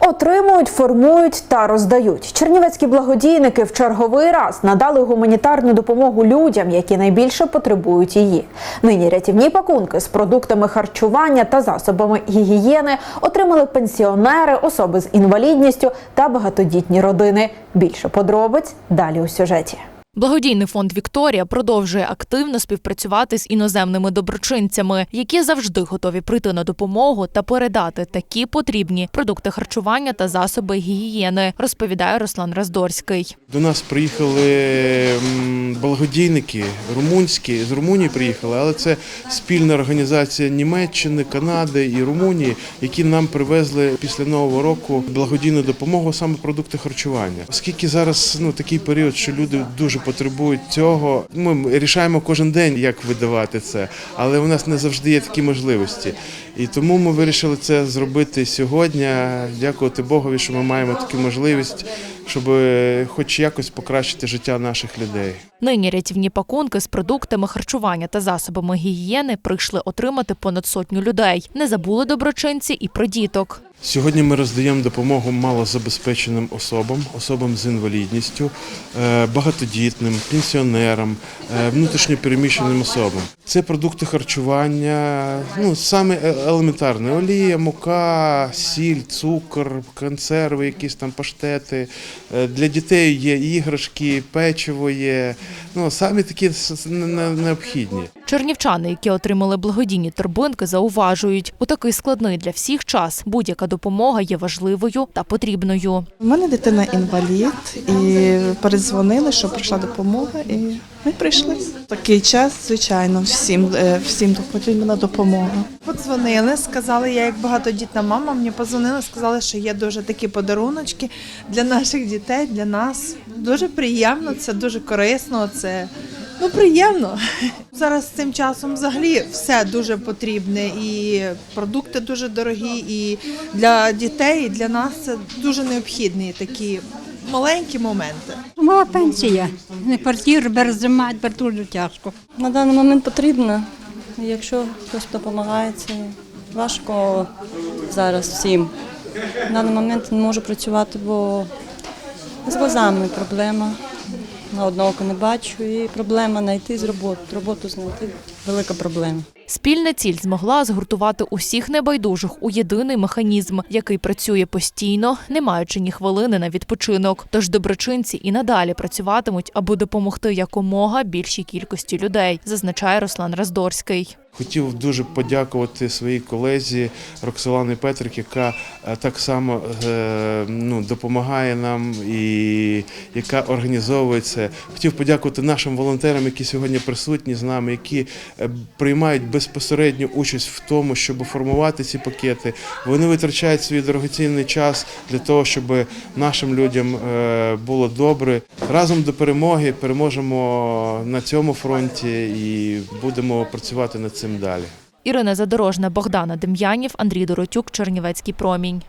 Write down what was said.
Отримують, формують та роздають. Чернівецькі благодійники в черговий раз надали гуманітарну допомогу людям, які найбільше потребують її. Нині рятівні пакунки з продуктами харчування та засобами гігієни отримали пенсіонери, особи з інвалідністю та багатодітні родини. Більше подробиць далі у сюжеті. Благодійний фонд Вікторія продовжує активно співпрацювати з іноземними доброчинцями, які завжди готові прийти на допомогу та передати такі потрібні продукти харчування та засоби гігієни, розповідає Руслан Раздорський. До нас приїхали благодійники румунські, з Румунії приїхали, але це спільна організація Німеччини, Канади і Румунії, які нам привезли після нового року благодійну допомогу, саме продукти харчування. Оскільки зараз ну такий період, що люди дуже потребують цього, ми рішаємо кожен день, як видавати це, але у нас не завжди є такі можливості. І тому ми вирішили це зробити сьогодні. Дякувати Богові, що ми маємо таку можливість, щоб хоч якось покращити життя наших людей. Нині рятівні пакунки з продуктами харчування та засобами гігієни прийшли отримати понад сотню людей. Не забули доброчинці і про діток. Сьогодні ми роздаємо допомогу малозабезпеченим особам, особам з інвалідністю, е, багатодітним, пенсіонерам, е, внутрішньо переміщеним особам. Це продукти харчування, ну саме е- елементарне: олія, мука, сіль, цукор, консерви, якісь там паштети. Для дітей є іграшки, печиво є. Ну самі такі необхідні. Чернівчани, які отримали благодійні торбинки, зауважують, у такий складний для всіх час будь-яка допомога є важливою та потрібною. У мене дитина інвалід, і передзвонили, що прийшла допомога, і ми прийшли. Такий час, звичайно, всім, е, всім потрібна допомога. Подзвонили, сказали, я як багатодітна мама, мені подзвонили, сказали, що є дуже такі подаруночки для наших дітей, для нас. Дуже приємно, це дуже корисно, це ну приємно. Зараз цим часом взагалі все дуже потрібне, і продукти дуже дорогі, і для дітей, і для нас це дуже необхідні такі маленькі моменти. Мала пенсія. Не квартиру березимать, бер дуже тяжко. На даний момент потрібно. Якщо хтось допомагає, це важко зараз всім. На даний момент не можу працювати, бо з глазами проблема. На одного око не бачу і проблема знайти з роботу. Роботу знайти велика проблема. Спільна ціль змогла згуртувати усіх небайдужих у єдиний механізм, який працює постійно, не маючи ні хвилини на відпочинок. Тож доброчинці і надалі працюватимуть, аби допомогти якомога більшій кількості людей, зазначає Руслан Раздорський. Хотів дуже подякувати своїй колезі Роксолані Петрик, яка е, так само е, ну, допомагає нам і яка організовує це. Хотів подякувати нашим волонтерам, які сьогодні присутні з нами, які е, приймають безпосередню участь в тому, щоб формувати ці пакети. Вони витрачають свій дорогоцінний час для того, щоб нашим людям було добре. Разом до перемоги переможемо на цьому фронті і будемо працювати над цим далі. Ірина Задорожна, Богдана Дем'янів, Андрій Доротюк, Чернівецький промінь.